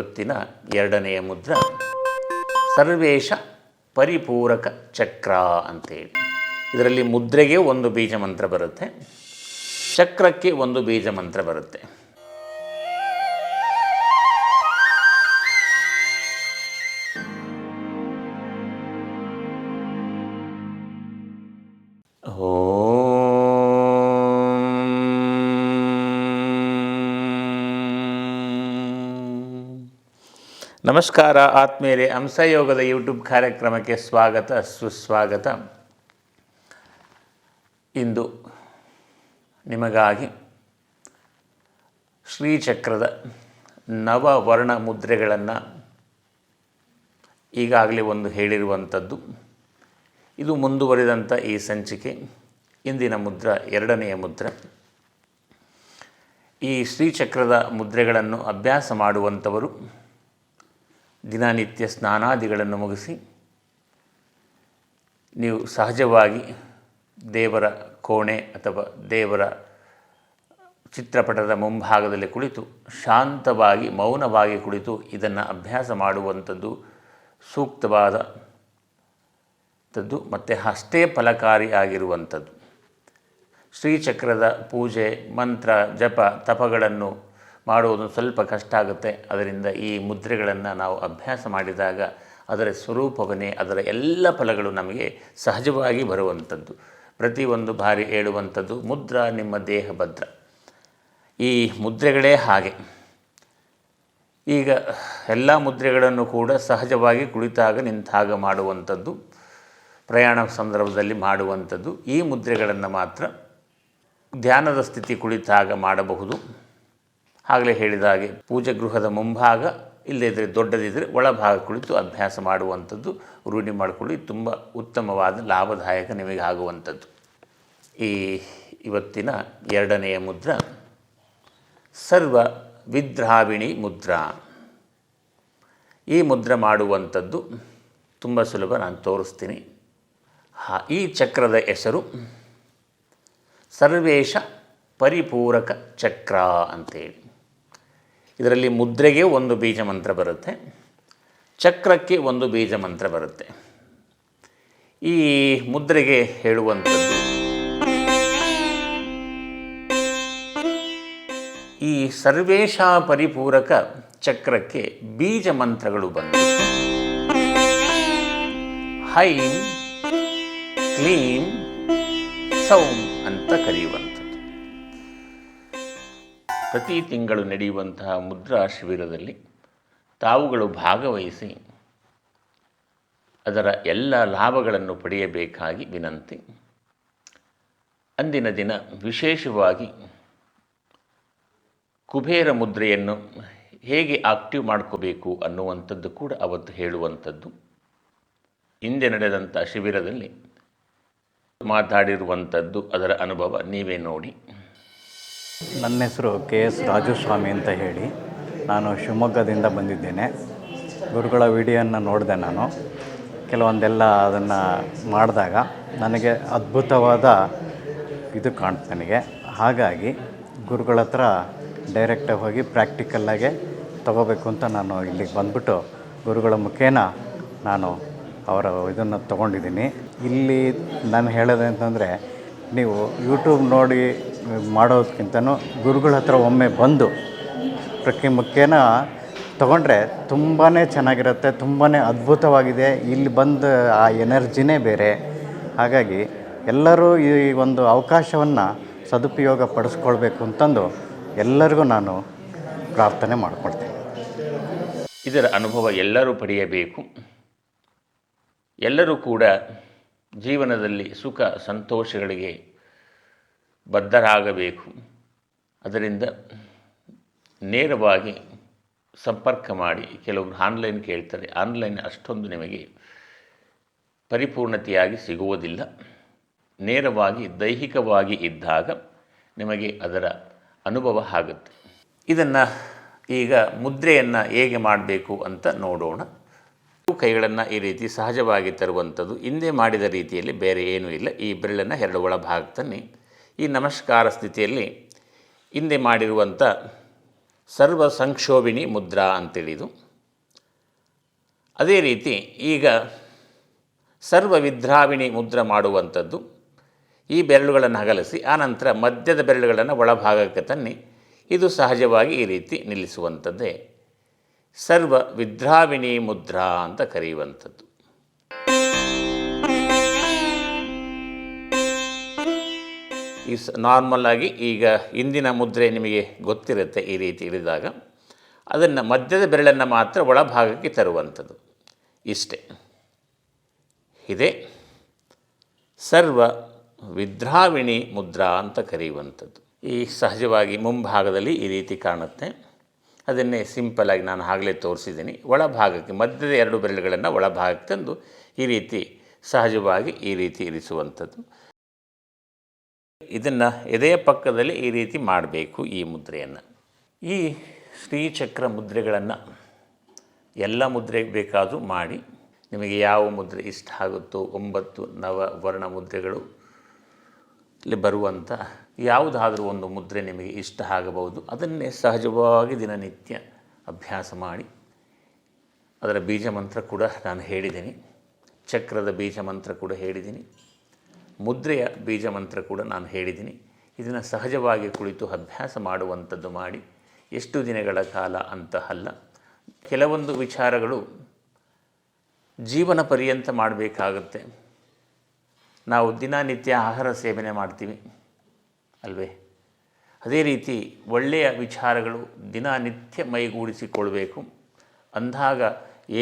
ಇವತ್ತಿನ ಎರಡನೆಯ ಮುದ್ರ ಸರ್ವೇಶ ಪರಿಪೂರಕ ಚಕ್ರ ಅಂತೇಳಿ. ಇದರಲ್ಲಿ ಮುದ್ರೆಗೆ ಒಂದು ಬೀಜ ಮಂತ್ರ ಬರುತ್ತೆ, ಚಕ್ರಕ್ಕೆ ಒಂದು ಬೀಜ ಮಂತ್ರ ಬರುತ್ತೆ. ನಮಸ್ಕಾರ ಆತ್ಮೇಲೆ ಹಂಸಯೋಗದ ಯೂಟ್ಯೂಬ್ ಕಾರ್ಯಕ್ರಮಕ್ಕೆ ಸ್ವಾಗತ, ಸುಸ್ವಾಗತ. ಇಂದು ನಿಮಗಾಗಿ ಶ್ರೀಚಕ್ರದ ನವವರ್ಣ ಮುದ್ರೆಗಳನ್ನು ಈಗಾಗಲೇ ಒಂದು ಹೇಳಿರುವಂಥದ್ದು. ಇದು ಮುಂದುವರಿದಂಥ ಈ ಸಂಚಿಕೆ, ಇಂದಿನ ಮುದ್ರ, ಎರಡನೆಯ ಮುದ್ರ. ಈ ಶ್ರೀಚಕ್ರದ ಮುದ್ರೆಗಳನ್ನು ಅಭ್ಯಾಸ ಮಾಡುವಂಥವರು ದಿನನಿತ್ಯ ಸ್ನಾನಾದಿಗಳನ್ನು ಮುಗಿಸಿ ನೀವು ಸಹಜವಾಗಿ ದೇವರ ಕೋಣೆ ಅಥವಾ ದೇವರ ಚಿತ್ರಪಟದ ಮುಂಭಾಗದಲ್ಲಿ ಕುಳಿತು ಶಾಂತವಾಗಿ, ಮೌನವಾಗಿ ಕುಳಿತು ಇದನ್ನು ಅಭ್ಯಾಸ ಮಾಡುವಂಥದ್ದು ಸೂಕ್ತವಾದ ತದ್ದು ಮತ್ತು ಅಷ್ಟೇ ಫಲಕಾರಿಯಾಗಿರುವಂಥದ್ದು ಶ್ರೀಚಕ್ರದ ಪೂಜೆ, ಮಂತ್ರ, ಜಪ, ತಪಗಳನ್ನು ಮಾಡುವುದು ಸ್ವಲ್ಪ ಕಷ್ಟ ಆಗುತ್ತೆ. ಅದರಿಂದ ಈ ಮುದ್ರೆಗಳನ್ನು ನಾವು ಅಭ್ಯಾಸ ಮಾಡಿದಾಗ ಅದರ ಸ್ವರೂಪವನ್ನೇ ಅದರ ಎಲ್ಲ ಫಲಗಳು ನಮಗೆ ಸಹಜವಾಗಿ ಬರುವಂಥದ್ದು. ಪ್ರತಿಯೊಂದು ಬಾರಿ ಹೇಳುವಂಥದ್ದು, ಮುದ್ರಾ ನಿಮ್ಮ ದೇಹ ಭದ್ರ. ಈ ಮುದ್ರೆಗಳೇ ಹಾಗೆ. ಈಗ ಎಲ್ಲ ಮುದ್ರೆಗಳನ್ನು ಕೂಡ ಸಹಜವಾಗಿ ಕುಳಿತಾಗ ನಿಂತಾಗ ಮಾಡುವಂಥದ್ದು, ಪ್ರಯಾಣ ಸಂದರ್ಭದಲ್ಲಿ ಮಾಡುವಂಥದ್ದು, ಈ ಮುದ್ರೆಗಳನ್ನು ಮಾತ್ರ ಧ್ಯಾನದ ಸ್ಥಿತಿ ಕುಳಿತಾಗ ಮಾಡಬಹುದು. ಆಗಲೇ ಹೇಳಿದ ಹಾಗೆ ಪೂಜೆ ಗೃಹದ ಮುಂಭಾಗ ಇಲ್ಲದಿದ್ದರೆ ದೊಡ್ಡದಿದ್ದರೆ ಒಳಭಾಗ ಕುಳಿತು ಅಭ್ಯಾಸ ಮಾಡುವಂಥದ್ದು, ರೂಢಿ ಮಾಡಿಕೊಳ್ಳಿ. ತುಂಬ ಉತ್ತಮವಾದ, ಲಾಭದಾಯಕ ನಿಮಗೆ ಆಗುವಂಥದ್ದು. ಈ ಇವತ್ತಿನ ಎರಡನೆಯ ಮುದ್ರ, ಸರ್ವ ವಿದ್ರಾವಿಣಿ ಮುದ್ರಾ. ಈ ಮುದ್ರ ಮಾಡುವಂಥದ್ದು ತುಂಬ ಸುಲಭ, ನಾನು ತೋರಿಸ್ತೀನಿ. ಹಾ, ಈ ಚಕ್ರದ ಹೆಸರು ಸರ್ವೇಶ ಪರಿಪೂರಕ ಚಕ್ರ ಅಂತೇಳಿ. ಇದರಲ್ಲಿ ಮುದ್ರೆಗೆ ಒಂದು ಬೀಜ ಮಂತ್ರ ಬರುತ್ತೆ, ಚಕ್ರಕ್ಕೆ ಒಂದು ಬೀಜ ಮಂತ್ರ ಬರುತ್ತೆ. ಈ ಮುದ್ರೆಗೆ ಹೇಳುವಂಥದ್ದು, ಈ ಸರ್ವೇಶ ಪರಿಪೂರಕ ಚಕ್ರಕ್ಕೆ ಬೀಜ ಮಂತ್ರಗಳು ಬಂದವು ಹೈ ಕ್ಲೀಂ ಸೌಂ ಅಂತ ಕರೆಯುವಂಥದ್ದು. ಪ್ರತಿ ತಿಂಗಳು ನಡೆಯುವಂತಹ ಮುದ್ರಾ ಶಿಬಿರದಲ್ಲಿ ತಾವುಗಳು ಭಾಗವಹಿಸಿ ಅದರ ಎಲ್ಲ ಲಾಭಗಳನ್ನು ಪಡೆಯಬೇಕಾಗಿ ವಿನಂತಿ. ಅಂದಿನ ದಿನ ವಿಶೇಷವಾಗಿ ಕುಬೇರ ಮುದ್ರೆಯನ್ನು ಹೇಗೆ ಆಕ್ಟಿವ್ ಮಾಡ್ಕೋಬೇಕು ಅನ್ನುವಂಥದ್ದು ಕೂಡ ಅವತ್ತು ಹೇಳುವಂಥದ್ದು. ಹಿಂದೆ ನಡೆದಂಥ ಶಿಬಿರದಲ್ಲಿ ಮಾತಾಡಿರುವಂಥದ್ದು ಅದರ ಅನುಭವ ನೀವೇ ನೋಡಿ. ನನ್ನ ಹೆಸರು ಕೆ ಎಸ್ ರಾಜುಸ್ವಾಮಿ ಅಂತ ಹೇಳಿ. ನಾನು ಶಿವಮೊಗ್ಗದಿಂದ ಬಂದಿದ್ದೇನೆ. ಗುರುಗಳ ವಿಡಿಯೋನ ನೋಡಿದೆ ನಾನು. ಕೆಲವೊಂದೆಲ್ಲ ಅದನ್ನು ಮಾಡಿದಾಗ ನನಗೆ ಅದ್ಭುತವಾದ ಇದು ಕಾಣ್ತು ನನಗೆ. ಹಾಗಾಗಿ ಗುರುಗಳ ಹತ್ರ ಡೈರೆಕ್ಟಾಗಿ ಹೋಗಿ ಪ್ರಾಕ್ಟಿಕಲ್ಲಾಗೆ ತಗೋಬೇಕು ಅಂತ ನಾನು ಇಲ್ಲಿಗೆ ಬಂದ್ಬಿಟ್ಟು ಗುರುಗಳ ಮುಖೇನ ನಾನು ಅವರ ಇದನ್ನು ತೊಗೊಂಡಿದ್ದೀನಿ. ಇಲ್ಲಿ ನಾನು ಹೇಳೋದು ಅಂತಂದರೆ ನೀವು ಯೂಟ್ಯೂಬ್ ನೋಡಿ ಮಾಡೋದಕ್ಕಿಂತನೂ ಗುರುಗಳ ಹತ್ರ ಒಮ್ಮೆ ಬಂದು ಪ್ರತಿ ಮುಖ್ಯನ ತೊಗೊಂಡ್ರೆ ತುಂಬಾ ಚೆನ್ನಾಗಿರುತ್ತೆ ತುಂಬಾ ಅದ್ಭುತವಾಗಿದೆ. ಇಲ್ಲಿ ಬಂದು ಆ ಎನರ್ಜಿನೇ ಬೇರೆ. ಹಾಗಾಗಿ ಎಲ್ಲರೂ ಈ ಒಂದು ಅವಕಾಶವನ್ನು ಸದುಪಯೋಗ ಪಡಿಸ್ಕೊಳ್ಬೇಕು ಅಂತಂದು ಎಲ್ಲರಿಗೂ ನಾನು ಪ್ರಾರ್ಥನೆ ಮಾಡಿಕೊಳ್ತೇನೆ. ಇದರ ಅನುಭವ ಎಲ್ಲರೂ ಪಡೆಯಬೇಕು. ಎಲ್ಲರೂ ಕೂಡ ಜೀವನದಲ್ಲಿ ಸುಖ, ಸಂತೋಷಗಳಿಗೆ ಬದ್ಧರಾಗಬೇಕು. ಅದರಿಂದ ನೇರವಾಗಿ ಸಂಪರ್ಕ ಮಾಡಿ. ಕೆಲವರು ಆನ್ಲೈನ್ ಕೇಳ್ತಾರೆ. ಆನ್ಲೈನ್ ಅಷ್ಟೊಂದು ನಿಮಗೆ ಪರಿಪೂರ್ಣತೆಯಾಗಿ ಸಿಗುವುದಿಲ್ಲ. ನೇರವಾಗಿ, ದೈಹಿಕವಾಗಿ ಇದ್ದಾಗ ನಿಮಗೆ ಅದರ ಅನುಭವ ಆಗುತ್ತೆ. ಇದನ್ನು ಈಗ ಮುದ್ರೆಯನ್ನು ಹೇಗೆ ಮಾಡಬೇಕು ಅಂತ ನೋಡೋಣ. ಕೈಗಳನ್ನು ಈ ರೀತಿ ಸಹಜವಾಗಿ ತರುವಂಥದ್ದು. ಹಿಂದೆ ಮಾಡಿದ ರೀತಿಯಲ್ಲಿ ಬೇರೆ ಏನೂ ಇಲ್ಲ. ಈ ಬೆರಳನ್ನು ಎರಡು ಒಳಭಾಗ ತನ್ನಿ ಈ ನಮಸ್ಕಾರ ಸ್ಥಿತಿಯಲ್ಲಿ ಹಿಂದೆ ಮಾಡಿರುವಂಥ ಸರ್ವ ಸಂಕ್ಷೋಭಿನಿ ಮುದ್ರಾ ಅಂತೇಳಿದು. ಅದೇ ರೀತಿ ಈಗ ಸರ್ವ ವಿದ್ರಾವಿಣಿ ಮುದ್ರ ಮಾಡುವಂಥದ್ದು ಈ ಬೆರಳುಗಳನ್ನು ಹಗಲಿಸಿ ಆನಂತರ ಮಧ್ಯದ ಬೆರಳುಗಳನ್ನು ಒಳಭಾಗಕ್ಕೆ ತನ್ನಿ, ಇದು ಸಹಜವಾಗಿ ಈ ರೀತಿ ನಿಲ್ಲಿಸುವಂಥದ್ದೇ ಸರ್ವ ವಿದ್ರಾವಿಣಿ ಮುದ್ರಾ ಅಂತ ಕರೆಯುವಂಥದ್ದು. ಈ ಸ ನಾರ್ಮಲ್ ಆಗಿ ಈಗ ಇಂದಿನ ಮುದ್ರೆ ನಿಮಗೆ ಗೊತ್ತಿರುತ್ತೆ ಈ ರೀತಿ ಇಳಿದಾಗ. ಅದನ್ನು ಮಧ್ಯದ ಬೆರಳನ್ನು ಮಾತ್ರ ಒಳಭಾಗಕ್ಕೆ ತರುವಂಥದ್ದು. ಇಷ್ಟೇ. ಇದೇ ಸರ್ವ ವಿದ್ರಾವಿಣಿ ಮುದ್ರಾ ಅಂತ ಕರೆಯುವಂಥದ್ದು. ಈ ಸಹಜವಾಗಿ ಮುಂಭಾಗದಲ್ಲಿ ಈ ರೀತಿ ಕಾಣುತ್ತೆ. ಅದನ್ನೇ ಸಿಂಪಲಾಗಿ ನಾನು ಆಗಲೇ ತೋರಿಸಿದ್ದೀನಿ. ಒಳಭಾಗಕ್ಕೆ ಮಧ್ಯದ ಎರಡು ಬೆರಳುಗಳನ್ನು ಒಳಭಾಗಕ್ಕೆ ತಂದು ಈ ರೀತಿ ಸಹಜವಾಗಿ ಈ ರೀತಿ ಇರಿಸುವಂಥದ್ದು. ಇದನ್ನು ಎದೆಯ ಪಕ್ಕದಲ್ಲಿ ಈ ರೀತಿ ಮಾಡಬೇಕು ಈ ಮುದ್ರೆಯನ್ನು. ಈ ಶ್ರೀಚಕ್ರ ಮುದ್ರೆಗಳನ್ನು ಎಲ್ಲ ಮುದ್ರೆ ಬೇಕಾದರೂ ಮಾಡಿ, ನಿಮಗೆ ಯಾವ ಮುದ್ರೆ ಇಷ್ಟ ಆಗುತ್ತೋ ಒಂಬತ್ತು ನವ ವರ್ಣ ಮುದ್ರೆಗಳು ಇಲ್ಲಿ ಬರುವಂಥ ಯಾವುದಾದ್ರೂ ಒಂದು ಮುದ್ರೆ ನಿಮಗೆ ಇಷ್ಟ ಆಗಬಹುದು, ಅದನ್ನೇ ಸಹಜವಾಗಿ ದಿನನಿತ್ಯ ಅಭ್ಯಾಸ ಮಾಡಿ. ಅದರ ಬೀಜ ಮಂತ್ರ ಕೂಡ ನಾನು ಹೇಳಿದ್ದೀನಿ. ಚಕ್ರದ ಬೀಜ ಮಂತ್ರ ಕೂಡ ಹೇಳಿದ್ದೀನಿ. ಮುದ್ರೆಯ ಬೀಜ ಮಂತ್ರ ಕೂಡ ನಾನು ಹೇಳಿದ್ದೀನಿ. ಇದನ್ನು ಸಹಜವಾಗಿ ಕುಳಿತು ಅಭ್ಯಾಸ ಮಾಡುವಂಥದ್ದು ಮಾಡಿ, ಎಷ್ಟು ದಿನಗಳ ಕಾಲ ಅಂತ ಅಲ್ಲ, ಕೆಲವೊಂದು ವಿಚಾರಗಳು ಜೀವನ ಪರ್ಯಂತ ಮಾಡಬೇಕಾಗುತ್ತೆ. ನಾವು ದಿನನಿತ್ಯ ಆಹಾರ ಸೇವನೆ ಮಾಡ್ತೀವಿ ಅಲ್ವೇ? ಅದೇ ರೀತಿ ಒಳ್ಳೆಯ ವಿಚಾರಗಳು ದಿನನಿತ್ಯ ಮೈಗೂಡಿಸಿಕೊಳ್ಬೇಕು. ಅಂದಾಗ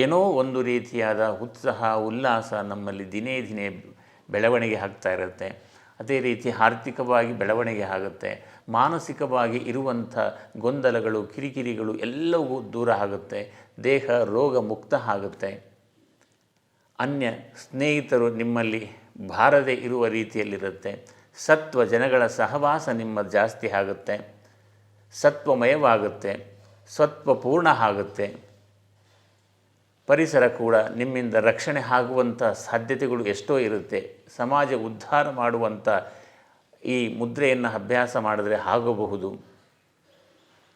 ಏನೋ ಒಂದು ರೀತಿಯಾದ ಉತ್ಸಾಹ, ಉಲ್ಲಾಸ ನಮ್ಮಲ್ಲಿ ದಿನೇ ದಿನೇ ಬೆಳವಣಿಗೆ ಆಗ್ತಾ ಇರುತ್ತೆ. ಅದೇ ರೀತಿ ಆರ್ಥಿಕವಾಗಿ ಬೆಳವಣಿಗೆ ಆಗುತ್ತೆ. ಮಾನಸಿಕವಾಗಿ ಇರುವಂಥ ಗೊಂದಲಗಳು, ಕಿರಿಕಿರಿಗಳು ಎಲ್ಲವೂ ದೂರ ಆಗುತ್ತೆ. ದೇಹ ರೋಗ ಮುಕ್ತ ಆಗುತ್ತೆ. ಅನ್ಯ ಸ್ನೇಹಿತರು ನಿಮ್ಮಲ್ಲಿ ಬಾರದೆ ಇರುವ ರೀತಿಯಲ್ಲಿರುತ್ತೆ. ಸತ್ವ ಜನಗಳ ಸಹವಾಸ ನಿಮ್ಮ ಜಾಸ್ತಿ ಆಗುತ್ತೆ. ಸತ್ವಮಯವಾಗುತ್ತೆ. ಸತ್ವಪೂರ್ಣ ಆಗುತ್ತೆ. ಪರಿಸರ ಕೂಡ ನಿಮ್ಮಿಂದ ರಕ್ಷಣೆ ಆಗುವಂಥ ಸಾಧ್ಯತೆಗಳು ಎಷ್ಟೋ ಇರುತ್ತೆ. ಸಮಾಜ ಉದ್ಧಾರ ಮಾಡುವಂಥ ಈ ಮುದ್ರೆಯನ್ನು ಅಭ್ಯಾಸ ಮಾಡಿದ್ರೆ ಆಗಬಹುದು.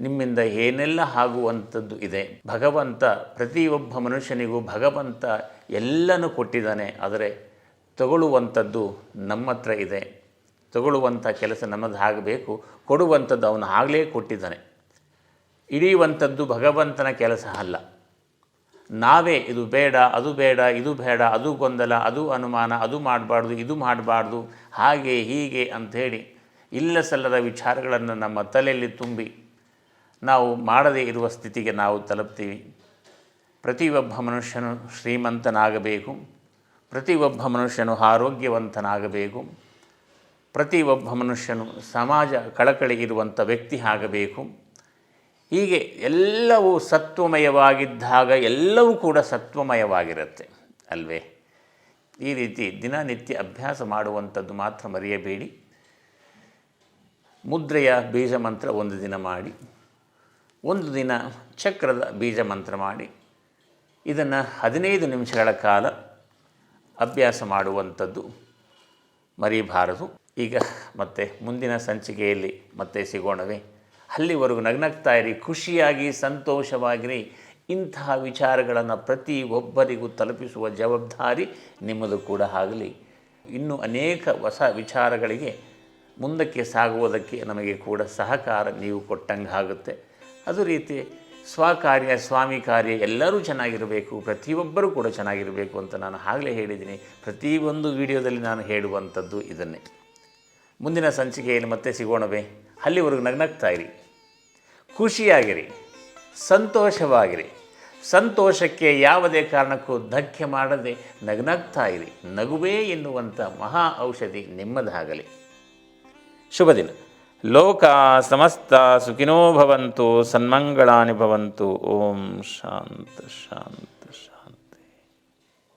ನಿಮ್ಮಿಂದ ಏನೆಲ್ಲ ಆಗುವಂಥದ್ದು ಇದೆ. ಭಗವಂತ, ಪ್ರತಿಯೊಬ್ಬ ಮನುಷ್ಯನಿಗೂ ಭಗವಂತ ಎಲ್ಲನೂ ಕೊಟ್ಟಿದ್ದಾನೆ. ಆದರೆ ತಗೊಳ್ಳುವಂಥದ್ದು ನಮ್ಮ ಹತ್ರ ಇದೆ. ತಗೊಳ್ಳುವಂಥ ಕೆಲಸ ನಮ್ಮದು ಆಗಬೇಕು. ಕೊಡುವಂಥದ್ದು ಅವನು ಆಗಲೇ ಕೊಟ್ಟಿದ್ದಾನೆ. ಹಿಡಿಯುವಂಥದ್ದು ಭಗವಂತನ ಕೆಲಸ ಅಲ್ಲ. ನಾವೇ ಇದು ಬೇಡ, ಅದು ಬೇಡ, ಇದು ಬೇಡ, ಅದು ಗೊಂದಲ, ಅದು ಅನುಮಾನ, ಅದು ಮಾಡಬಾರ್ದು, ಇದು ಮಾಡಬಾರ್ದು, ಹಾಗೆ, ಹೀಗೆ ಅಂಥೇಳಿ ಇಲ್ಲ ಸಲ್ಲದ ವಿಚಾರಗಳನ್ನು ನಮ್ಮ ತಲೆಯಲ್ಲಿ ತುಂಬಿ ನಾವು ಮಾಡದೇ ಇರುವ ಸ್ಥಿತಿಗೆ ನಾವು ತಲುಪ್ತೀವಿ. ಪ್ರತಿಯೊಬ್ಬ ಮನುಷ್ಯನು ಶ್ರೀಮಂತನಾಗಬೇಕು, ಪ್ರತಿಯೊಬ್ಬ ಮನುಷ್ಯನು ಆರೋಗ್ಯವಂತನಾಗಬೇಕು, ಪ್ರತಿಯೊಬ್ಬ ಮನುಷ್ಯನು ಸಮಾಜ ಕಳಕಳಿ ಇರುವಂಥ ವ್ಯಕ್ತಿ ಆಗಬೇಕು. ಹೀಗೆ ಎಲ್ಲವೂ ಸತ್ವಮಯವಾಗಿದ್ದಾಗ ಎಲ್ಲವೂ ಕೂಡ ಸತ್ವಮಯವಾಗಿರುತ್ತೆ, ಅಲ್ವೇ? ಈ ರೀತಿ ದಿನನಿತ್ಯ ಅಭ್ಯಾಸ ಮಾಡುವಂಥದ್ದು ಮಾತ್ರ ಮರೆಯಬೇಡಿ. ಮುದ್ರೆಯ ಬೀಜ ಮಂತ್ರ ಒಂದು ದಿನ ಮಾಡಿ, ಒಂದು ದಿನ ಚಕ್ರದ ಬೀಜ ಮಂತ್ರ ಮಾಡಿ, ಇದನ್ನು ಹದಿನೈದು ನಿಮಿಷಗಳ ಕಾಲ ಅಭ್ಯಾಸ ಮಾಡುವಂಥದ್ದು ಮರಿಬಾರದು. ಈಗ ಮತ್ತೆ ಮುಂದಿನ ಸಂಚಿಕೆಯಲ್ಲಿ ಮತ್ತೆ ಸಿಗೋಣವೇ? ಅಲ್ಲಿವರೆಗೂ ನಗ್ನಗ್ತಾ ಇರಿ, ಖುಷಿಯಾಗಿ, ಸಂತೋಷವಾಗಿರಿ. ಇಂತಹ ವಿಚಾರಗಳನ್ನು ಪ್ರತಿ ಒಬ್ಬರಿಗೂ ತಲುಪಿಸುವ ಜವಾಬ್ದಾರಿ ನಿಮ್ಮದು ಕೂಡ ಆಗಲಿ. ಇನ್ನೂ ಅನೇಕ ಹೊಸ ವಿಚಾರಗಳಿಗೆ ಮುಂದಕ್ಕೆ ಸಾಗುವುದಕ್ಕೆ ನಮಗೆ ಕೂಡ ಸಹಕಾರ ನೀವು ಕೊಟ್ಟಂಗೆ ಆಗುತ್ತೆ ಅದು ರೀತಿ ಸ್ವಕಾರ್ಯ, ಸ್ವಾಮಿ ಕಾರ್ಯ ಎಲ್ಲರೂ ಚೆನ್ನಾಗಿರಬೇಕು, ಪ್ರತಿಯೊಬ್ಬರೂ ಕೂಡ ಚೆನ್ನಾಗಿರಬೇಕು ಅಂತ ನಾನು ಆಗಲೇ ಹೇಳಿದ್ದೀನಿ. ಪ್ರತಿಯೊಂದು ವಿಡಿಯೋದಲ್ಲಿ ನಾನು ಹೇಳುವಂಥದ್ದು ಇದನ್ನೇ. ಮುಂದಿನ ಸಂಚಿಕೆಯಲ್ಲಿ ಮತ್ತೆ ಸಿಗೋಣವೇ. ಅಲ್ಲಿವರೆಗೂ ನಗ್ನಗ್ತಾ ಇರಿ. ಖುಷಿಯಾಗಿರಿ, ಸಂತೋಷವಾಗಿರಿ. ಸಂತೋಷಕ್ಕೆ ಯಾವುದೇ ಕಾರಣಕ್ಕೂ ಧಕ್ಕೆ ಮಾಡದೆ ನಗ್ನಗ್ತಾ ಇರಿ. ನಗುವೇ ಎನ್ನುವಂಥ ಮಹಾ ಔಷಧಿ ನಿಮ್ಮದಾಗಲಿ. ಶುಭ ದಿನ. ಲೋಕ ಸಮಸ್ತ ಸುಖಿನೋ ಭವಂತು, ಸನ್ಮಂಗಳಾನಿ ಭವಂತು. ಓಂ ಶಾಂತ ಶಾಂತ.